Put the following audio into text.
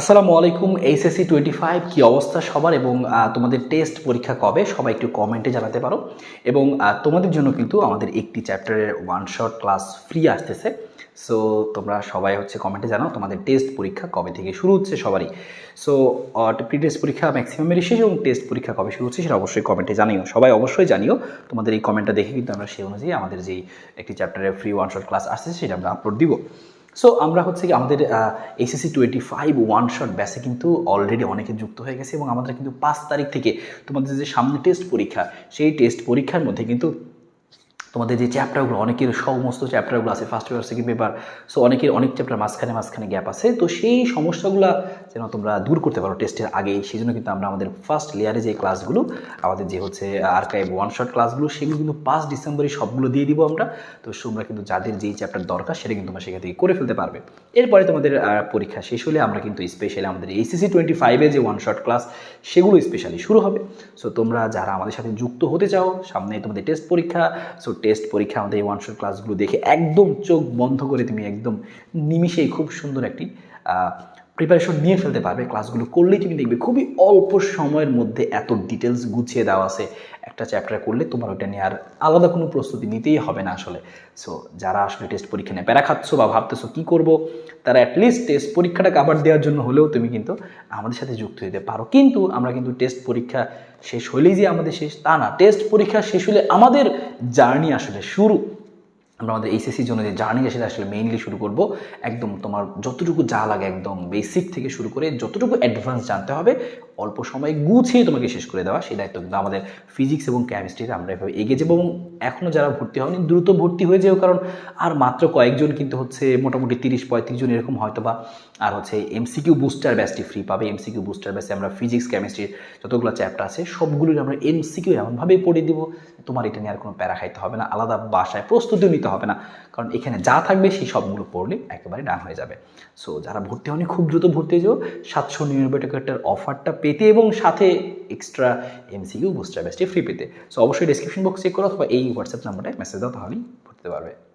আসসালামু আলাইকুম HSC twenty five কী অবস্থা সবার এবং তোমাদের টেস্ট পরীক্ষা কবে? সবাই একটু কমেন্টে জানাতে পারো। এবং তোমাদের জন্য কিন্তু আমাদের একটি চ্যাপ্টারের ওয়ান শট ক্লাস ফ্রি আসতেছে। সো তোমরা সবাই হচ্ছে কমেন্টে জানাও তোমাদের টেস্ট পরীক্ষা কবে থেকে শুরু হচ্ছে সবারই। সো প্রি টেস্ট পরীক্ষা ম্যাক্সিমামেরই শেষ এবং টেস্ট পরীক্ষা কবে শুরু হচ্ছে সেটা অবশ্যই কমেন্টে জানিও। সবাই অবশ্যই জানিও, তোমাদের এই কমেন্টটা দেখে কিন্তু আমরা সেই অনুযায়ী আমাদের যেই একটি চ্যাপ্টারের ফ্রি ওয়ান শট ক্লাস আসছে সেটা আমরা আপলোড দিব। সো আমরা হচ্ছে কি আমাদের SSC twenty five one shot ব্যাসে কিন্তু অলরেডি অনেকে যুক্ত হয়ে গেছে এবং আমাদের কিন্তু পাঁচ তারিখ থেকে তোমাদের যে সামনে টেস্ট পরীক্ষা, সেই টেস্ট পরীক্ষার মধ্যে কিন্তু তোমাদের যে চ্যাপ্টারগুলো অনেকের সমস্ত চ্যাপ্টারগুলো আছে first paper second paper so অনেকের অনেক চ্যাপ্টার মাঝখানে মাঝখানে গ্যাপ আছে। তো সেই সমস্যাগুলো যেন তোমরা দূর করতে পারো টেস্টের আগেই সেই জন্য কিন্তু আমরা আমাদের ফার্স্ট লেয়ারে যে ক্লাসগুলো আমাদের যে হচ্ছে আর্কাইভ ওয়ান শট ক্লাসগুলো সেগুলো কিন্তু পাঁচ ডিসেম্বরে সবগুলো দিয়ে দিব আমরা। তো তোমরা কিন্তু যাদের যেই চ্যাপ্টার দরকার, সেটা কিন্তু তোমরা সেখান থেকে করে ফেলতে পারবে। এরপরে তোমাদের পরীক্ষা শেষ হলে আমরা কিন্তু স্পেশালি আমাদের এইসিসি টোয়েন্টি ফাইভে যে ওয়ান শট ক্লাস সেগুলো স্পেশালি শুরু হবে। সো তোমরা যারা আমাদের সাথে যুক্ত হতে চাও, সামনে তোমাদের টেস্ট পরীক্ষা সো টেস্ট পরীক্ষা আমাদের এই ওয়ানশট ক্লাসগুলো দেখে একদম চোখ বন্ধ করে তুমি একদম নিমিশেই খুব সুন্দর একটি প্রিপারেশন নিয়ে ফেলতে পারবে ক্লাসগুলো করলেই তুমি দেখবে খুবই অল্প সময়ের মধ্যে এত ডিটেলস গুছিয়ে দেওয়া আছে। একটা চ্যাপ্টার করলে তোমার ওইটা নিয়ে আর আলাদা কোনো প্রস্তুতি নিতেই হবে না আসলে। সো যারা আসলে টেস্ট পরীক্ষা নিয়ে প্যারা খাচ্ছ বা ভাবতেছো কী করব, তারা অ্যাটলিস্ট টেস্ট পরীক্ষাটা কাভার দেওয়ার জন্য হলেও তুমি কিন্তু আমাদের সাথে যুক্ত হতে পারো। কিন্তু আমরা কিন্তু টেস্ট পরীক্ষা শেষ হলেই যে আমাদের শেষ, তা না। টেস্ট পরীক্ষা শেষ হলে আমাদের জার্নি আসলে শুরু। আমরা আমাদের এইচএসসির জন্য যে জার্নি সেটা আসলে মেইনলি শুরু করব। একদম তোমার যতটুকু যা লাগে একদম বেসিক থেকে শুরু করে যতটুকু অ্যাডভান্স জানতে হবে অল্প সময়ে গুছিয়ে তোমাকে শেষ করে দেওয়া, সেই দায়িত্ব কিন্তু আমাদের ফিজিক্স এবং কেমিস্ট্রিতে আমরা এভাবে এগিয়ে যাব এবং এখনও যারা ভর্তি হয়নি, দ্রুত ভর্তি হয়ে যাও, কারণ আর মাত্র কয়েকজন কিন্তু হচ্ছে মোটামুটি তিরিশ পঁয়ত্রিশ জন এরকম হয়তো বা আর হচ্ছে এমসিকিউ বুস্টার ব্যাচটি ফ্রি পাবে। এমসিকিউ বুস্টার ব্যাচে আমরা ফিজিক্স কেমিস্ট্রির যতগুলো চ্যাপ্টার আছে সবগুলোর আমরা এমসিকিউ এমনভাবে পড়ে দিব, তোমার এটা নিয়ে আর কোনো প্যারা খাইতে হবে না, আলাদা বাসায় প্রস্তুতিও নিতে হবে না, কারণ এখানে যা থাকবে সেই সবগুলো পড়লে একেবারে ডান হয়ে যাবে। সো যারা ভর্তি হয়নি, খুব দ্রুত ভর্তি হয়ে যাও, সাতশো নিরানব্বই টাকাটার অফারটা পেতে এবং সাথে এক্সট্রা এমসিকিউ বুস্টার ব্যাচটি ফ্রি পেতে। সো অবশ্যই ডিসক্রিপশন বক্স চেক করো অথবা এই হোয়াটসঅ্যাপ নাম্বারটায় মেসেজ দাও, তাহলেই ভর্তি পারবে।